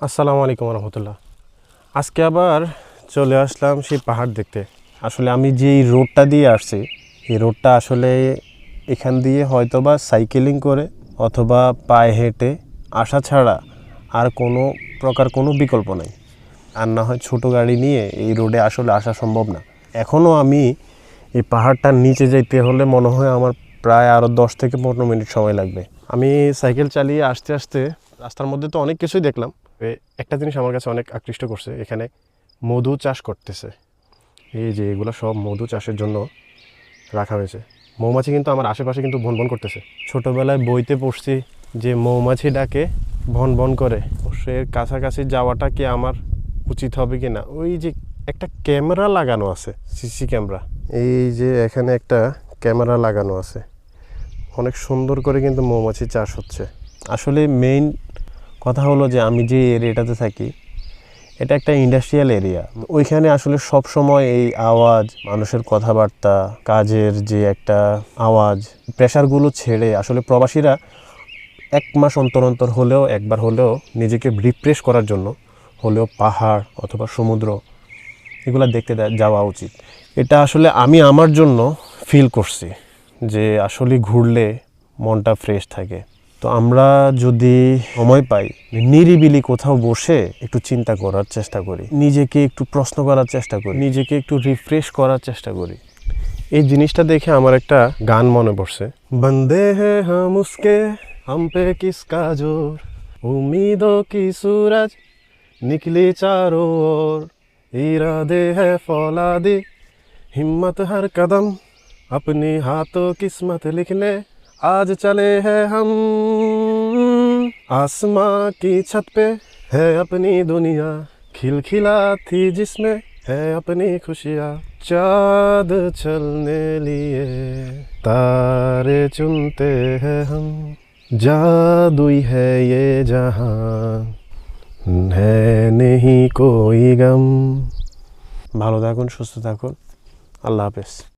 আসসালামু আলাইকুম রহমতুল্লাহ। আজকে আবার চলে আসলাম সেই পাহাড় দেখতে। আসলে আমি যে রোডটা দিয়ে আসছি, এই রোডটা আসলে এখান দিয়ে হয়তোবা সাইকেলিং করে অথবা পায়ে হেঁটে আসা ছাড়া আর কোনো প্রকার কোনো বিকল্প নেই। আর না হয় ছোটো গাড়ি নিয়ে এই রোডে আসলে আসা সম্ভব না। এখনও আমি এই পাহাড়টার নিচে যেতে হলে মনে হয় আমার প্রায় আরও দশ থেকে পনেরো মিনিট সময় লাগবে। আমি সাইকেল চালিয়ে আসতে আসতে রাস্তার মধ্যে তো অনেক কিছুই দেখলাম একটা জিনিস আমার কাছে অনেক আকৃষ্ট করছে, এখানে মধু চাষ করতেছে। এই যে এগুলো সব মধু চাষের জন্য রাখা হয়েছে। মৌমাছি কিন্তু আমার আশেপাশে কিন্তু ভন ভন করতেছে। ছোটোবেলায় বইতে পড়ছি যে মৌমাছি ডাকে ভন ভন করে সে কাছাকাছি যাওয়াটা কি আমার উচিত হবে কি না? ওই যে একটা ক্যামেরা লাগানো আছে, সিসি ক্যামেরা। এই যে এখানে একটা ক্যামেরা লাগানো আছে। অনেক সুন্দর করে কিন্তু মৌমাছি চাষ হচ্ছে। আসলে মেইন কথা হলো যে আমি যে এরিয়াটাতে থাকি, এটা একটা ইন্ডাস্ট্রিয়াল এরিয়া ওইখানে আসলে সব সময় এই আওয়াজ, মানুষের কথাবার্তা, কাজের যে একটা আওয়াজ প্রেশারগুলো ছেড়ে আসলে প্রবাসীরা এক মাস অন্তর অন্তর হলেও, একবার হলেও নিজেকে রিফ্রেশ করার জন্য হলেও পাহাড় অথবা সমুদ্র, এগুলো দেখতে যাওয়া উচিত। এটা আসলে আমি আমার জন্য ফিল করছি যে আসলে ঘুরলে মনটা ফ্রেশ থাকে। তো আমরা যদি সময় পাই, নিরিবিলি কোথাও বসে একটু চিন্তা করার চেষ্টা করি, নিজেকে একটু প্রশ্ন করার চেষ্টা করি, নিজেকে একটু রিফ্রেশ করার চেষ্টা করি। এই জিনিসটা দেখে আমার একটা গান মনে পড়ছে। বন্দে হে হাম উসকে, হাম পে উমিদ কি সুরজ? নিকলি চারো ওর। ইরাদে হে ফলাদি, হিম্মত হর কদম। আপনি হাতো কিসমত লিখলে आज चले हैं हम आसमां की छत पे है अपनी दुनिया खिलखिलाती जिसमें है अपनी खुशियाँ चाँद चलने लिए तारे चुनते हैं हम जादुई है ये जहां है नहीं कोई गम ভালো থাকুন সুস্থ থাকুন আল্লাহ হাফেজ